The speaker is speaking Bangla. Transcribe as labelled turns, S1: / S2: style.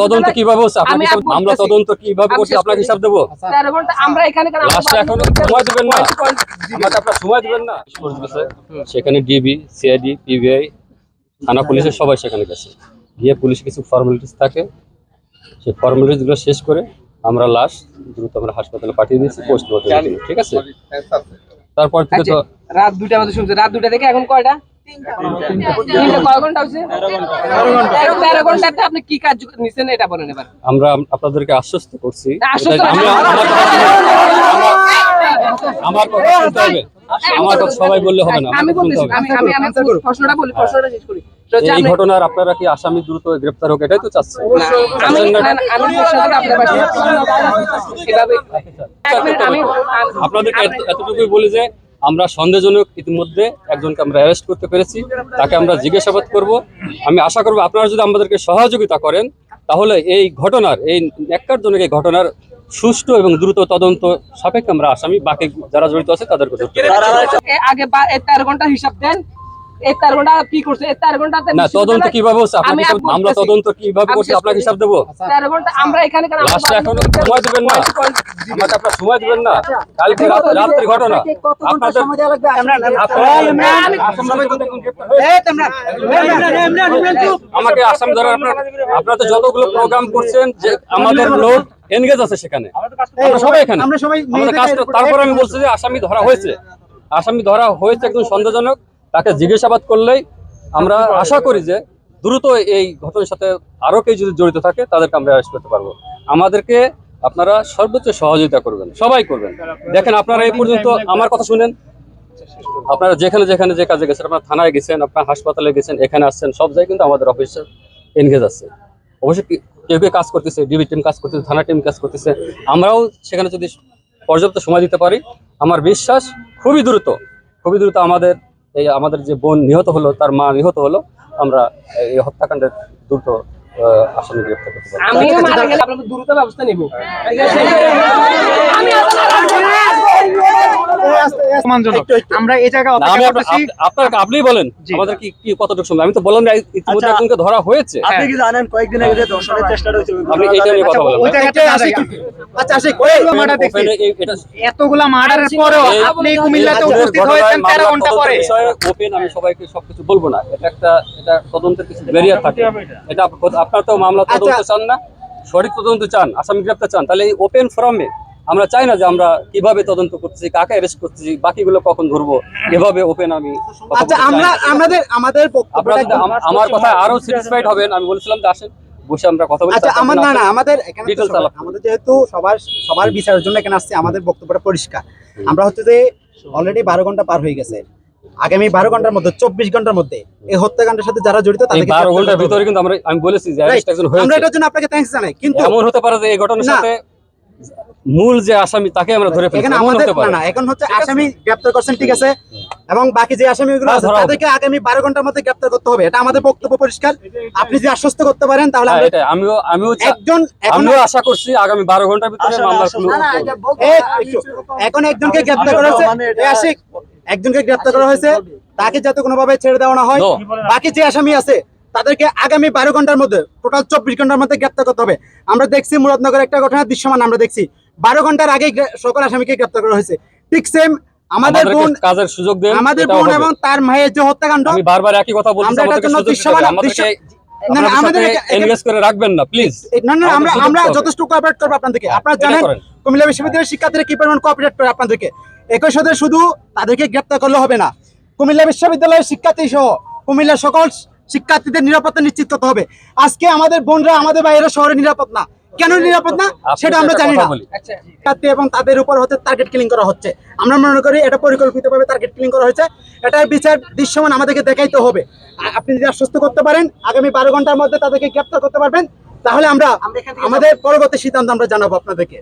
S1: তদন্ত কীভাবে হচ্ছে?
S2: আমি
S1: আপনাকে
S2: আপু
S1: তদন্ত কীভাবে করছে আপনাকে হিসাব দেবো?
S2: আমরা এখানে
S1: এখন সময় দেবেন না। আমাকে আপনার সময় দেবেন না? সেখানে ডিবি সিআইডি পিবিআই থানা পুলিশের সবাই সেখানে গেছে। গিয়ে পুলিশ কিছু ফর্মালিটিস থাকে। সেই ফর্মালিটিসগুলো শেষ করে আমরা লাশ দ্রুত আমরা হাসপাতালে পাঠিয়ে দিয়েছি পোস্টমর্টম ঠিক আছে? তারপর থেকে তো
S2: রাত দুটা বাজে শুনছে। রাত দুটা থেকে এখন কয়টা?
S1: আমরা আপনাদেরকে আশ্বস্ত করছি।
S2: আশ্বস্ত
S1: এটা- আমি-
S2: না।
S1: আমার- আমার কথা শুনতে হবে। আমার কথা সবাই বললে হবে না।
S2: আমি
S1: আমার কথা শুনতে
S2: বলতেছি
S1: হবে।
S2: আমি আমি আমি প্রশ্নটা বলি প্রশ্নটা শেষ করি।
S1: এই ঘটনার আপনারা কি আসামি দ্রুত গ্রেপ্তার হোক এটাই তো চাচ্ছেন আপনাদেরকে এতটুকুই বলি যে আমরা সন্দেহজনক ইতিমধ্যে একজনকে আমরা অ্যারেস্ট করতে পেরেছি। তাকে আমরা জিজ্ঞাসাবাদ করব। আমি আশা করব আপনারা যদি আমাদেরকে সহযোগিতা করেন, তাহলে এই ঘটনার, এই ন্যাক্কারজনক এই ঘটনার সুষ্ঠু এবং দ্রুত তদন্ত সাপেক্ষে আমরা আসামি। বাকি যারা জড়িত আছে, তাদেরকে।
S2: আগে তেরো ঘণ্টা হিসাব দেন। ঘণ্টা কি করছে? এই ঘন্টাতে
S1: না তদন্ত কীভাবে হচ্ছে? আপনাকে
S2: আমি
S1: হিসাব-
S2: আপু
S1: আমরা তদন্ত কীভাবে করছি? আপনাকে হিসাব দেবো?
S2: তেরো ঘণ্টা আমরা এখানে কেন
S1: লাস্টে এখন সময় দেবেন না। আমাকে আপনার সময় দেবেন না। কালকে রাত- রাত্রির ঘটনা। আপনাদের আমাকে আসাম ধরে আপনার আপনারা তো যতগুলো প্রোগ্রাম করছেন যে আমাদের লোক এনগেজ আছে সেখানে। আমরা সবাই এখানে।
S3: আমরা সবাই
S1: আমাদের কাজ তো- তারপর আমি বলছি যে আসামি ধরা হয়েছে। আসামি ধরা হয়েছে একদম সন্দেহজনক। তাকে জিজ্ঞাসাবাদ করলেই আমরা আশা করি যে দ্রুত এই ঘটনার সাথে আরও কেউ যদি জড়িত থাকে তাদেরকে আমরা অ্যারেস্ট করতে পারব। আমাদেরকে আপনারা সর্বোচ্চ সহযোগিতা করবেন সবাই করবেন। দেখেন আপনারা এই পর্যন্ত আমার কথা শুনেন। আপনারা যেখানে যেখানে যে কাজে গেছেন আপনার থানায় গেছেন আপনার হাসপাতালে গেছেন এখানে আসছেন সব জায়গায় কিন্তু আমাদের অফিসে এনগেজ আছে। অবশ্যই কেউ কেউ কাজ করতেছে ডিবি টিম কাজ করতেছে থানা টিম কাজ করতেছে। আমরাও সেখানে যদি পর্যাপ্ত সময় দিতে পারি আমার বিশ্বাস খুবই দ্রুত খুবই দ্রুত আমাদের এই আমাদের যে বোন নিহত হলো তার মা নিহত হলো আমরা এই হত্যাকাণ্ডের দ্রুত আসামি গ্রেপ্তার করতে
S2: আপনাদের দ্রুত ব্যবস্থা নিব ঠিক আছে আমি
S3: সম্মানজনক আমরা এই জায়গায় অপেক্ষা
S1: আপনার-
S3: করতেছি।
S1: আপ- আপনার বলেন আমাদের কি কি কতটুকু সময়? আমি তো বললাম ইতিমধ্যে
S4: আচ্ছা।
S1: একজনকে ধরা হয়েছে।
S4: আপনি কি জানেন কয়েকদিন আগে যে ধর্ষণের চেষ্টাটা হয়েছে
S1: আপনি এটা নিয়ে কথা বলেন।
S3: ওই জায়গাতে না আচ্ছা আশিক ওইগুলো মার্ডার দেখছি।
S1: ওপেনে এই- এটা
S3: এতগুলা মার্ডারের পরেও আপনি কুমিল্লাতে উপস্থিত হয়েছেন তেরো
S1: মামলার ঘণ্টা
S3: পরে।
S1: ওপেন আমি সবাইকে সবকিছু বলব না। এটা একটা এটা তদন্তের কিছু বেরিয়ে থাকে। এটা আপ- আপনার তো মামলা তদন্ত
S3: আচ্ছা।
S1: চান না সঠিক তদন্ত চান আসামি গ্রেপ্তার চান। তাহলে এই ওপেন ফোরামে আমরা চাই না যে আমরা কীভাবে তদন্ত করতেছি কাকে অ্যারেস্ট করতেছি বাকিগুলো কখন ধরবো এভাবে ওপেন আমি
S3: আচ্ছা আমরা আমাদের আমাদের
S1: আপনারা আমার- আমার কথা আরও স্যাটিসফাইড হবেন আমি বলছিলাম যে আসেন বসে আমরা কথা বলি
S3: আচ্ছা আমার না না আমাদের এখানে যেহেতু সবার সবার বিচারের জন্য এখানে আসছে আমাদের বক্তব্যটা পরিষ্কার। আমরা হচ্ছে যে অলরেডি বারো ঘণ্টা পার হয়ে গেছে। আগামী বারো ঘণ্টার মধ্যে চব্বিশ ঘণ্টার মধ্যে এই হত্যাকাণ্ডের সাথে যারা জড়িত তাদেরকে
S1: বারো
S3: ঘণ্টার
S1: ভিতরে কিন্তু আমরা আমি বলেছি যে
S3: আমরা এটার জন্য আপনাকে জানাই কিন্তু
S1: এমন হতে পারে যে এই ঘটনার সাথে মূল যে আসামি তাকে আমরা ধরে ফেলছি
S3: এখানে আমাদের না না এখন হচ্ছে আসামি গ্রেপ্তার করছেন ঠিক আছে? এবং বাকি যে আসামিগুলো আছে তাদেরকে আগামী বারো ঘণ্টার মধ্যে গ্রেপ্তার করতে হবে। এটা আমাদের বক্তব্য পরিষ্কার। আপনি যদি আশ্বস্ত করতে পারেন তাহলে
S1: হ্যাঁ,
S3: আমরা
S1: এটাই। আমিও আমিও
S3: একজন
S1: আমিও আশা করছি আগামী বারো ঘণ্টার ভিতরে মামলা শুরু
S4: না, না,
S1: করতে
S4: এটা
S1: হবে।
S3: এখন একজনকে গ্রেপ্তার করা হয়েছে।
S4: মানে
S3: এই আশিক, একজনকে গ্রেপ্তার করা হয়েছে। তাকে যাতে কোনোভাবে ছেড়ে দেওয়া না হয়। বাকি যে আসামি আছে তাদেরকে আগামী বারো ঘণ্টার মধ্যে টোটাল চব্বিশ ঘণ্টার মধ্যে গ্রেপ্তার করতে হবে। আমরা দেখছি মুরাদনগর একটা ঘটনা দৃশ্যমান আমরা দেখছি। বারো ঘণ্টার আগে সকল আসামিকে গ্রেপ্তার করা হয়েছে। ঠিক সেম আমাদের বোন
S1: কাজের সুযোগ দেন
S3: আমাদের বোন এবং তার মায়ের যে হত্যাকাণ্ড
S1: আমি বারবার একই কথা বলছি
S3: আমরা এটার জন্য দৃশ্যমান আমাদের
S1: engage করে রাখবেন না প্লিজ
S3: না না আমরা আমরা যথেষ্ট কোঅপারেট করব আপনাদেরকে। আপনারা জানেন কুমিল্লা বিশ্ববিদ্যালয়ের শিক্ষার্থীরা কি পরিমাণ কোঅপারেট করে আপনাদেরকে? একই সাথে শুধু তাদেরকে গ্রেপ্তার করলে হবে না। কুমিল্লা বিশ্ববিদ্যালয়ের শিক্ষার্থী সহ কুমিল্লার সকল শিক্ষার্থীদের নিরাপত্তা নিশ্চিত করতে হবে। আজকে আমাদের বোনরা আমাদের বাইরে শহরে নিরাপদ না। কেন নিরাপদ না? সেটা আমরা জানি না।
S1: বলি।
S2: আচ্ছা
S3: শিক্ষার্থী এবং তাদের উপর হচ্ছে টার্গেট কিলিং করা হচ্ছে। আমরা মনে করি এটা পরিকল্পিতভাবে টার্গেট কিলিং করা হয়েছে। এটার বিচার দৃশ্যমান আমাদেরকে দেখাইতে হবে। আপনি যদি আশ্বস্ত করতে পারেন আগামী বারো ঘণ্টার মধ্যে তাদেরকে গ্রেপ্তার করতে পারবেন তাহলে আমরা আমাদের পরবর্তী সিদ্ধান্ত আমরা জানাব আপনাদেরকে।